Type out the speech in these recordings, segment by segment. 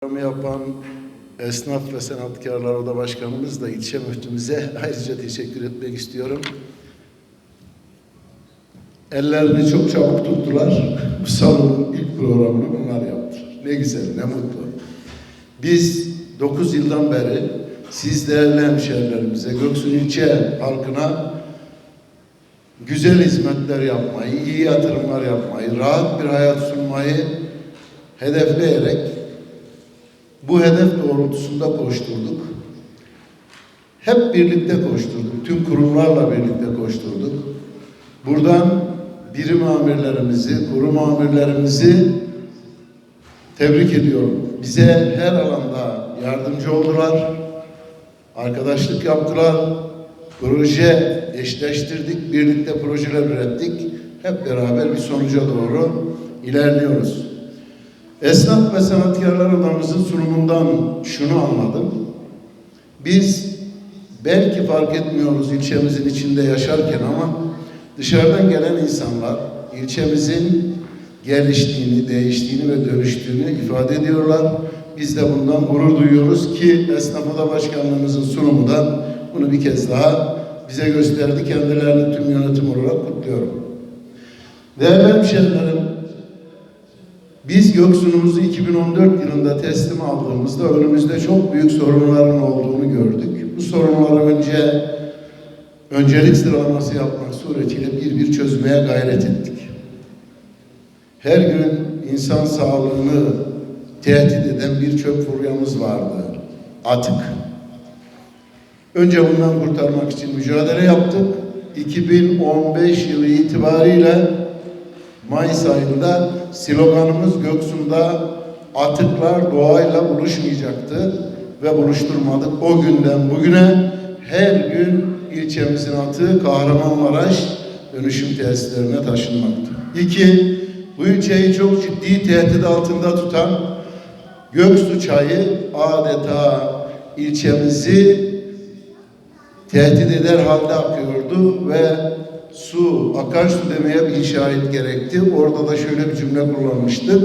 Programı yapan esnaf ve sanatkarlar oda başkanımız da ilçe müftümüze ayrıca teşekkür etmek istiyorum. Ellerini çok çabuk tuttular. Bu salonun ilk programını bunlar yaptılar. Ne güzel, ne mutlu. Biz 9 yıldan beri siz değerli hemşehrilerimize, Göksu ilçe halkına güzel hizmetler yapmayı, iyi yatırımlar yapmayı, rahat bir hayat sunmayı hedefleyerek bu hedef doğrultusunda koşturduk. Hep birlikte koşturduk. Tüm kurumlarla birlikte koşturduk. Buradan birim amirlerimizi, kurum amirlerimizi tebrik ediyorum. Bize her alanda yardımcı oldular. Arkadaşlık yaptılar. Proje eşleştirdik. Birlikte projeler ürettik. Hep beraber bir sonuca doğru ilerliyoruz. Esnaf ve Sanatkarlar Odamızın sunumundan şunu anladım. Biz belki fark etmiyoruz ilçemizin içinde yaşarken ama dışarıdan gelen insanlar ilçemizin geliştiğini, değiştiğini ve dönüştüğünü ifade ediyorlar. Biz de bundan gurur duyuyoruz ki Esnaf Oda Başkanlığımızın sunumu da bunu bir kez daha bize gösterdi. Kendilerini tüm yönetim olarak kutluyorum. Değerli hemşehrilerim, biz Göksu'numuzu 2014 yılında teslim aldığımızda önümüzde çok büyük sorunların olduğunu gördük. Bu sorunları önce öncelik sıralaması yapmak suretiyle bir bir çözmeye gayret ettik. Her gün insan sağlığını tehdit eden bir çöp furyamız vardı. Atık. Önce bundan kurtarmak için mücadele yaptık. 2015 yılı itibariyle Mayıs ayında sloganımız Göksu'nda atıklar doğayla buluşmayacaktı ve buluşturmadık. O günden bugüne her gün ilçemizin atığı Kahramanmaraş dönüşüm tesislerine taşınmakta. İki, bu ilçeyi çok ciddi tehdit altında tutan Göksu çayı adeta ilçemizi tehdit eder halde akıyordu ve su, akarsu demeye bir şahit gerekti. Orada da şöyle bir cümle kullanmıştık.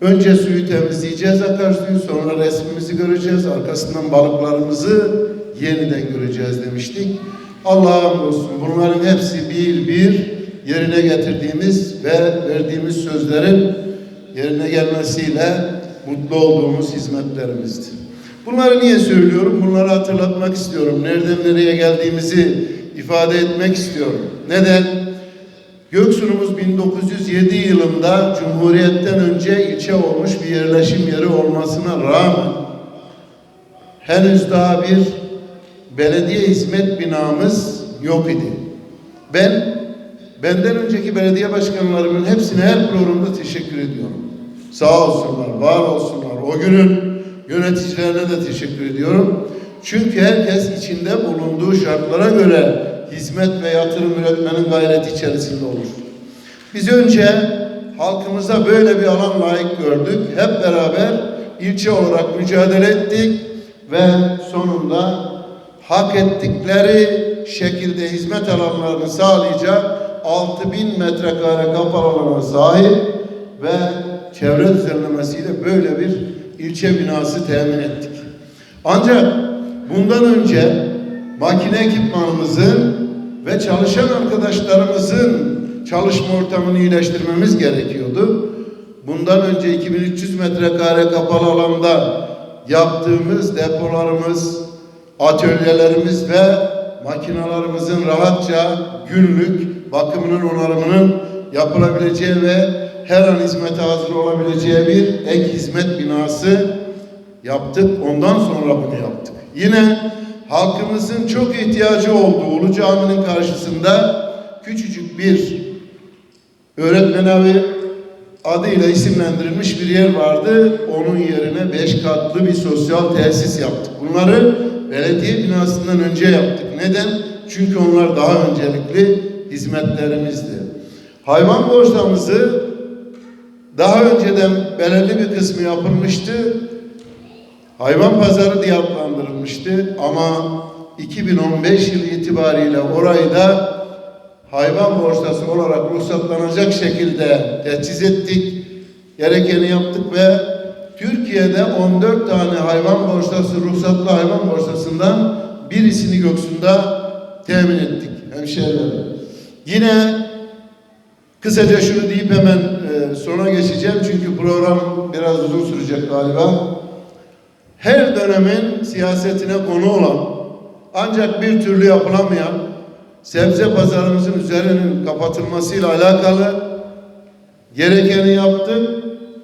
Önce suyu temizleyeceğiz akarsuyu, sonra resmimizi göreceğiz, arkasından balıklarımızı yeniden göreceğiz demiştik. Allah'a hamdolsun bunların hepsi bir bir yerine getirdiğimiz ve verdiğimiz sözlerin yerine gelmesiyle mutlu olduğumuz hizmetlerimizdi. Bunları niye söylüyorum? Bunları hatırlatmak istiyorum. Nereden nereye geldiğimizi ifade etmek istiyorum. Neden? Göksu'numuz 1907 yılında Cumhuriyet'ten önce ilçe olmuş bir yerleşim yeri olmasına rağmen henüz daha bir belediye hizmet binamız yok idi. Ben benden önceki belediye başkanlarımın hepsine her programda teşekkür ediyorum. Sağ olsunlar, var olsunlar. O günün yöneticilerine de teşekkür ediyorum. Çünkü herkes içinde bulunduğu şartlara göre hizmet ve yatırım üretmenin gayreti içerisinde olur. Biz önce halkımıza böyle bir alan layık gördük. Hep beraber ilçe olarak mücadele ettik ve sonunda hak ettikleri şekilde hizmet alanlarını sağlayacak 6000 metrekare kapalı alana sahip ve çevre düzenlemesiyle böyle bir ilçe binası temin ettik. Ancak bundan önce makine ekipmanımızın ve çalışan arkadaşlarımızın çalışma ortamını iyileştirmemiz gerekiyordu. Bundan önce 2300 metrekare kapalı alanda yaptığımız depolarımız, atölyelerimiz ve makinalarımızın rahatça günlük bakımının onarımının yapılabileceği ve her an hizmete hazır olabileceği bir ek hizmet binası yaptık. Ondan sonra bunu yaptık. Yine halkımızın çok ihtiyacı olduğu Ulu Cami'nin karşısında küçücük bir öğretmen evi adıyla isimlendirilmiş bir yer vardı. Onun yerine beş katlı bir sosyal tesis yaptık. Bunları belediye binasından önce yaptık. Neden? Çünkü onlar daha öncelikli hizmetlerimizdi. Hayvan borçlamızı daha önceden belirli bir kısmı yapılmıştı. Hayvan pazarı diye adlandırılmıştı ama 2015 yılı itibariyle orayı da hayvan borsası olarak ruhsatlanacak şekilde teçhiz ettik. Gerekeni yaptık ve Türkiye'de 14 tane hayvan borsası, ruhsatlı hayvan borsasından birisini Göksu'nda temin ettik hemşehrilerim. Yine kısaca şunu deyip hemen e, sona geçeceğim çünkü program biraz uzun sürecek galiba. Her dönemin siyasetine konu olan ancak bir türlü yapılamayan sebze pazarımızın üzerinin kapatılmasıyla alakalı gerekeni yaptık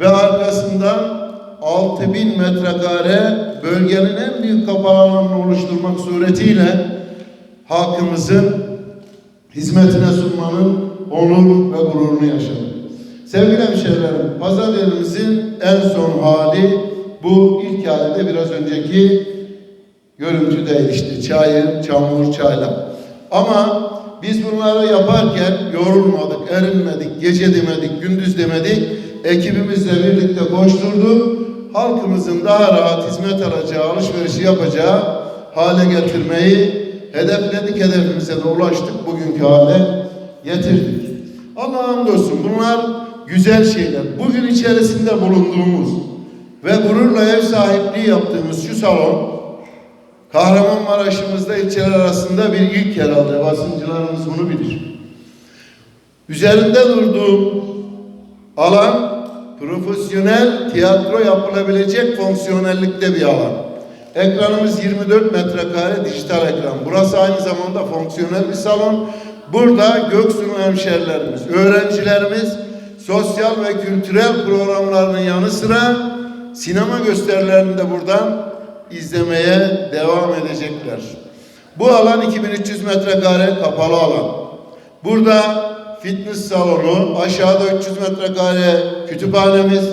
ve arkasından 6000 metrekare bölgenin en büyük kapalı alanını oluşturmak suretiyle halkımızın hizmetine sunmanın onur ve gururunu yaşadık. Sevgili hemşehrilerim, pazar yerimizin en son hali bu ilk hali de biraz önceki görüntü değil işte çayır, çamur, çaylak. Ama biz bunları yaparken yorulmadık, erinmedik, gece demedik, gündüz demedik. Ekibimizle birlikte koşturduk. Halkımızın daha rahat hizmet alacağı, alışverişi yapacağı hale getirmeyi hedefledik. Hedefimize de ulaştık. Bugünkü hale getirdik. Allah'a hamdolsun bunlar güzel şeyler. Bugün içerisinde bulunduğumuz ve gururla ev sahipliği yaptığımız şu salon Kahramanmaraş'ımızda ilçeler arasında bir ilk yer aldı. Basıncılarımız bunu bilir. Üzerinde durduğum alan profesyonel tiyatro yapılabilecek fonksiyonellikte bir alan. Ekranımız 24 metrekare dijital ekran. Burası aynı zamanda fonksiyonel bir salon. Burada Göksu'nun hemşerilerimiz, öğrencilerimiz sosyal ve kültürel programlarının yanı sıra sinema gösterilerini de buradan izlemeye devam edecekler. Bu alan 2300 metrekare kapalı alan. Burada fitness salonu, aşağıda 300 metrekare kütüphanemiz.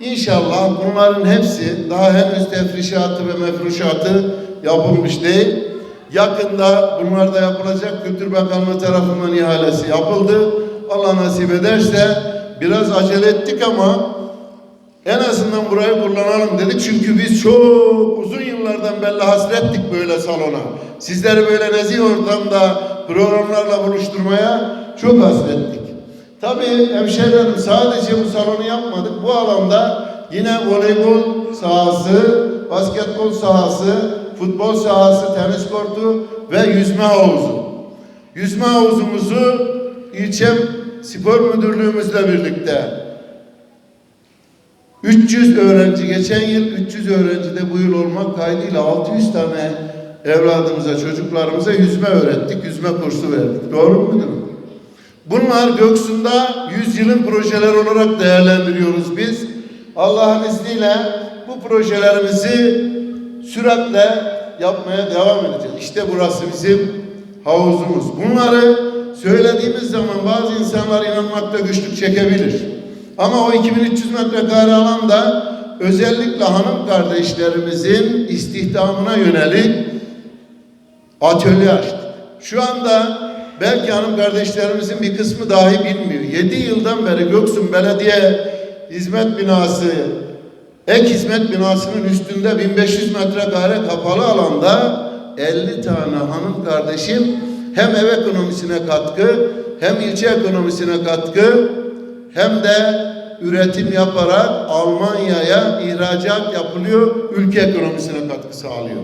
İnşallah bunların hepsi daha henüz tefrişatı ve mefruşatı yapılmış değil. Yakında bunlar da yapılacak. Kültür Bakanlığı tarafından ihalesi yapıldı. Allah nasip ederse biraz acele ettik ama en azından burayı kullanalım dedik. Çünkü biz çok uzun yıllardan belli hasrettik böyle salona. Sizleri böyle nezih ortamda programlarla buluşturmaya çok hasrettik. Tabii hemşehrilerim sadece bu salonu yapmadık. Bu alanda yine voleybol sahası, basketbol sahası, futbol sahası, tenis kortu ve yüzme havuzu. Yüzme havuzumuzu ilçe spor müdürlüğümüzle birlikte 300 öğrenci geçen yıl 300 öğrenci de bu yıl olmak kaydıyla 600 tane evladımıza, çocuklarımıza yüzme öğrettik, yüzme kursu verdik. Doğru mu müdürüm? Bunlar Göksu'nda 100 yılın projeler olarak değerlendiriyoruz biz. Allah'ın izniyle bu projelerimizi süratle yapmaya devam edeceğiz. İşte burası bizim havuzumuz. Bunları söylediğimiz zaman bazı insanlar inanmakta güçlük çekebilir. Ama o 2300 metrekare alanda özellikle hanım kardeşlerimizin istihdamına yönelik atölye açtık. Şu anda belki hanım kardeşlerimizin bir kısmı dahi bilmiyor. 7 yıldan beri Göksun Belediye Hizmet Binası ek hizmet binasının üstünde 1500 metrekare kapalı alanda 50 tane hanım kardeşim hem ev ekonomisine katkı hem ilçe ekonomisine katkı hem de üretim yaparak Almanya'ya ihracat yapılıyor, ülke ekonomisine katkı sağlıyor.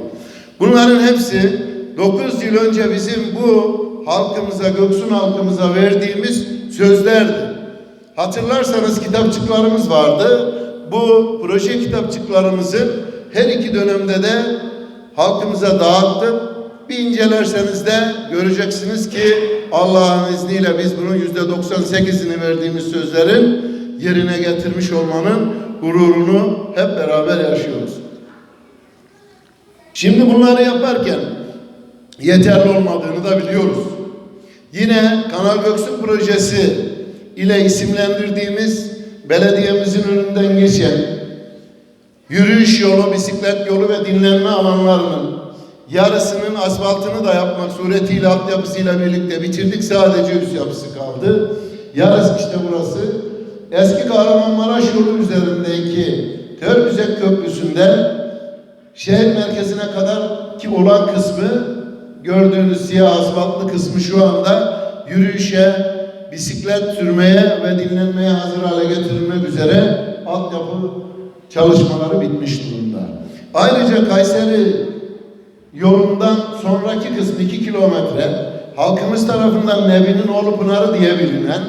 Bunların hepsi 9 yıl önce bizim bu halkımıza, Göksun halkımıza verdiğimiz sözlerdi. Hatırlarsanız kitapçıklarımız vardı. Bu proje kitapçıklarımızın her iki dönemde de halkımıza dağıttık. Bir incelerseniz de göreceksiniz ki Allah'ın izniyle biz bunun yüzde 98'ini verdiğimiz sözlerin yerine getirmiş olmanın gururunu hep beraber yaşıyoruz. Şimdi bunları yaparken yeterli olmadığını da biliyoruz. Yine Kanal Göksu projesi ile isimlendirdiğimiz belediyemizin önünden geçen yürüyüş yolu, bisiklet yolu ve dinlenme alanlarının yarısının asfaltını da yapmak suretiyle altyapısıyla birlikte bitirdik. Sadece üst yapısı kaldı. Yarısı işte burası. Eski Kahramanmaraş yolu üzerindeki Törbüzek Köprüsü'nde şehir merkezine kadar ki olan kısmı gördüğünüz siyah asfaltlı kısmı şu anda yürüyüşe, bisiklet sürmeye ve dinlenmeye hazır hale getirilmek üzere altyapı çalışmaları bitmiş durumda. Ayrıca Kayseri yolundan sonraki kısmı 2 kilometre halkımız tarafından Nebi'nin oğlu Pınarı diye bilinen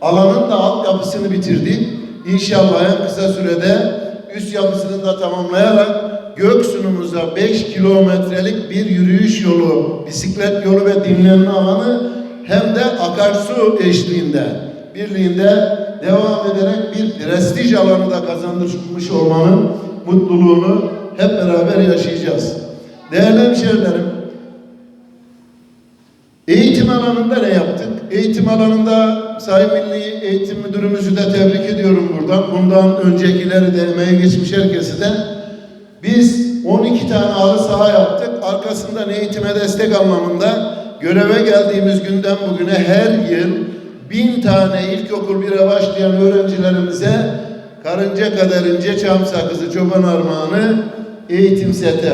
alanın da altyapısını bitirdik. İnşallah en kısa sürede üst yapısını da tamamlayarak Göksu'numuza 5 kilometrelik bir yürüyüş yolu, bisiklet yolu ve dinlenme alanı hem de akarsu eşliğinde, birliğinde devam ederek bir prestij alanı da kazandırmış olmanın mutluluğunu hep beraber yaşayacağız. Değerli hemşehrilerim, eğitim alanında ne yaptık? Eğitim alanında Sayın Milli Eğitim Müdürümüzü de tebrik ediyorum buradan. Bundan öncekileri de emeği geçmiş herkesi de. Biz 12 tane halı saha yaptık. Arkasından eğitime destek anlamında göreve geldiğimiz günden bugüne her yıl bin tane ilkokul bire başlayan öğrencilerimize karınca kadar ince çam sakızı çoban armağanı eğitim seti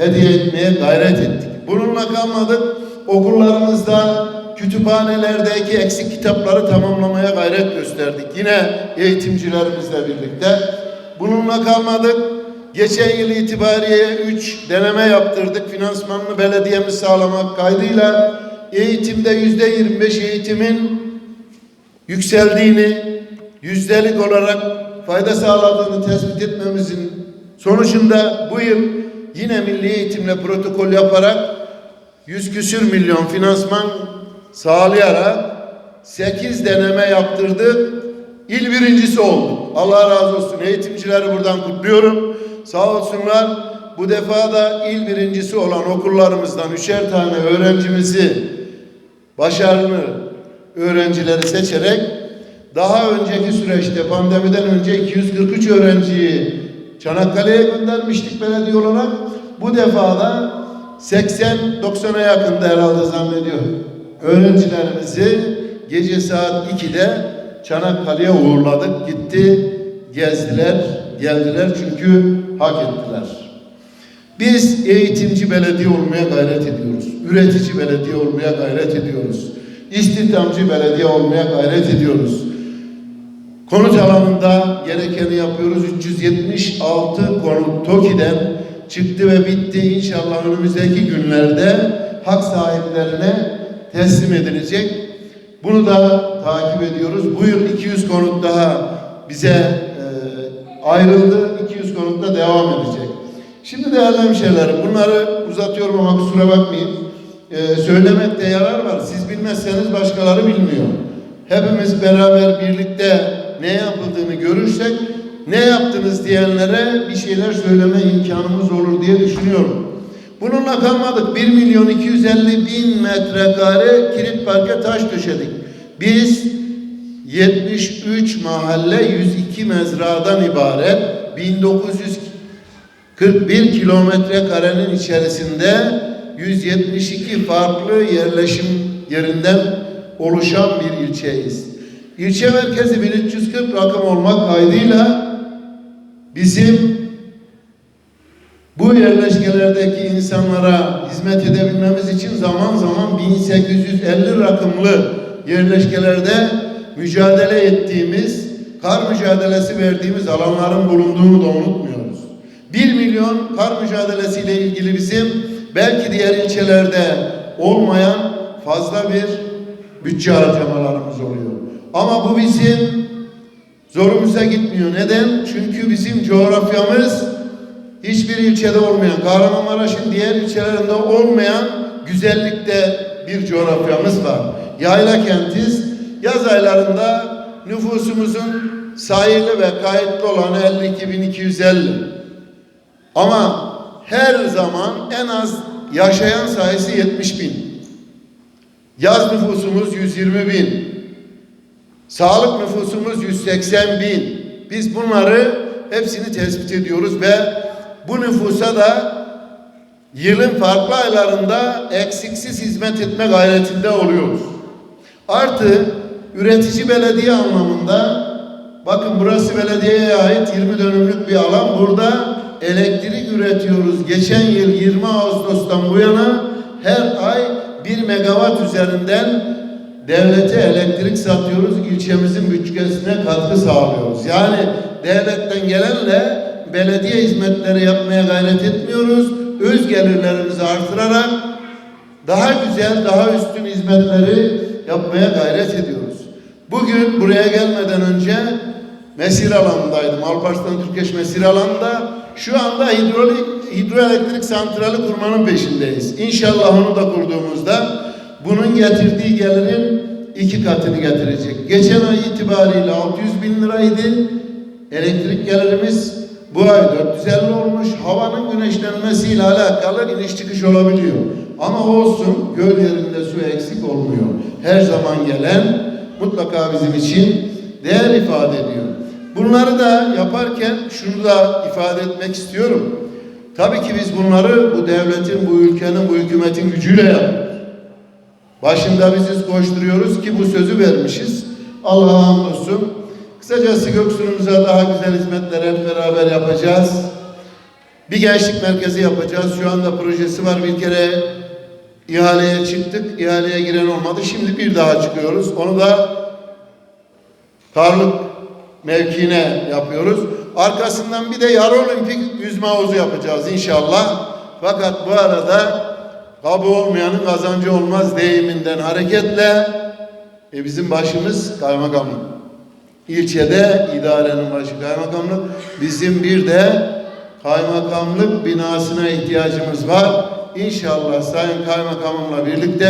hediye etmeye gayret ettik. Bununla kalmadık. Okullarımızda kütüphanelerdeki eksik kitapları tamamlamaya gayret gösterdik. Yine eğitimcilerimizle birlikte. Bununla kalmadık. Geçen yıl itibariye 3 deneme yaptırdık. Finansmanını belediyemiz sağlamak kaydıyla eğitimde yüzde 25 eğitimin yükseldiğini, yüzdelik olarak fayda sağladığını tespit etmemizin sonucunda bu yıl yine milli eğitimle protokol yaparak 100 küsür milyon finansman sağlayarak 8 deneme yaptırdık. İl birincisi olduk. Allah razı olsun. Eğitimcileri buradan kutluyorum. Sağ olsunlar. Bu defa da il birincisi olan okullarımızdan üçer tane öğrencimizi başarılı öğrencileri seçerek daha önceki süreçte pandemiden önce 243 öğrenciyi Çanakkale'ye göndermiştik belediye olarak. Bu defa da 80-90'a yakında herhalde zannediyorum. Öğrencilerimizi gece saat 2'de Çanakkale'ye uğurladık. Gitti, gezdiler, geldiler çünkü hak ettiler. Biz eğitimci belediye olmaya gayret ediyoruz. Üretici belediye olmaya gayret ediyoruz. İstihdamcı belediye olmaya gayret ediyoruz. Konut alanında gerekeni yapıyoruz. 376 konut TOKİ'den çıktı ve bitti. İnşallah önümüzdeki günlerde hak sahiplerine teslim edilecek. Bunu da takip ediyoruz. Bu yıl 200 konut daha bize e, ayrıldı. 200 konut da devam edecek. Şimdi değerli hemşehrilerim bunları uzatıyorum ama kusura bakmayın. Ee, söylemekte yarar var. Siz bilmezseniz başkaları bilmiyor. Hepimiz beraber birlikte ne yapıldığını görürsek ne yaptınız diyenlere bir şeyler söyleme imkanımız olur diye düşünüyorum. Bununla kalmadık. 1 milyon 250 bin metrekare kilit parke taş döşedik. Biz 73 mahalle 102 mezradan ibaret 1941 kilometre karenin içerisinde 172 farklı yerleşim yerinden oluşan bir ilçeyiz. İlçe merkezi 1340 rakım olmak kaydıyla bizim bu yerleşkelerdeki insanlara hizmet edebilmemiz için zaman zaman 1850 rakımlı yerleşkelerde mücadele ettiğimiz, kar mücadelesi verdiğimiz alanların bulunduğunu da unutmuyoruz. 1 milyon kar mücadelesiyle ilgili bizim belki diğer ilçelerde olmayan fazla bir bütçe harcamalarımız oluyor. Ama bu bizim zorumuza gitmiyor. Neden? Çünkü bizim coğrafyamız hiçbir ilçede olmayan, Kahramanmaraş'ın diğer ilçelerinde olmayan güzellikte bir coğrafyamız var. Yayla kentiz. Yaz aylarında nüfusumuzun sayılı ve kayıtlı olanı 52.250. Ama her zaman en az yaşayan sayısı 70 bin. Yaz nüfusumuz 120 bin. Sağlık nüfusumuz 180 bin. Biz bunları hepsini tespit ediyoruz ve bu nüfusa da yılın farklı aylarında eksiksiz hizmet etme gayretinde oluyoruz. Artı üretici belediye anlamında bakın burası belediyeye ait 20 dönümlük bir alan. Burada elektrik üretiyoruz. Geçen yıl 20 Ağustos'tan bu yana her ay 1 megawatt üzerinden devlete elektrik satıyoruz, ilçemizin bütçesine katkı sağlıyoruz. Yani devletten gelenle belediye hizmetleri yapmaya gayret etmiyoruz. Öz gelirlerimizi artırarak daha güzel, daha üstün hizmetleri yapmaya gayret ediyoruz. Bugün buraya gelmeden önce mesir alanındaydım. Alparslan Türkeş mesir alanında. Şu anda hidrolik, hidroelektrik santrali kurmanın peşindeyiz. İnşallah onu da kurduğumuzda bunun getirdiği gelirin iki katını getirecek. Geçen ay itibariyle 600 bin liraydı. Elektrik gelirimiz bu ay 450 olmuş. Havanın güneşlenmesiyle alakalı iniş çıkış olabiliyor. Ama olsun göl yerinde su eksik olmuyor. Her zaman gelen mutlaka bizim için değer ifade ediyor. Bunları da yaparken şunu da ifade etmek istiyorum. Tabii ki biz bunları bu devletin, bu ülkenin, bu hükümetin gücüyle yapıyoruz. Başında biziz koşturuyoruz ki bu sözü vermişiz. Allah'a hamdolsun. Kısacası Göksu'numuza daha güzel hizmetler hep beraber yapacağız. Bir gençlik merkezi yapacağız. Şu anda projesi var. Bir kere ihaleye çıktık. İhaleye giren olmadı. Şimdi bir daha çıkıyoruz. Onu da Karlık mevkiine yapıyoruz. Arkasından bir de yarı olimpik yüzme havuzu yapacağız inşallah. Fakat bu arada kabı olmayanın kazancı olmaz deyiminden hareketle e, bizim başımız kaymakamlık. İlçede idarenin başı kaymakamlık. Bizim bir de kaymakamlık binasına ihtiyacımız var. İnşallah Sayın Kaymakamımla birlikte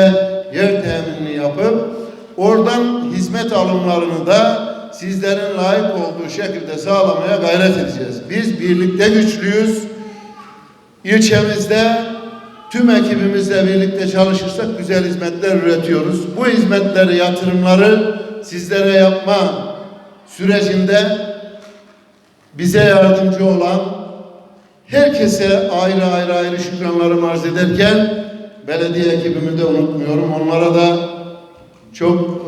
yer teminini yapıp oradan hizmet alımlarını da sizlerin layık olduğu şekilde sağlamaya gayret edeceğiz. Biz birlikte güçlüyüz. İlçemizde tüm ekibimizle birlikte çalışırsak güzel hizmetler üretiyoruz. Bu hizmetleri, yatırımları sizlere yapma sürecinde bize yardımcı olan herkese ayrı ayrı ayrı şükranlarımı arz ederken belediye ekibimi de unutmuyorum. Onlara da çok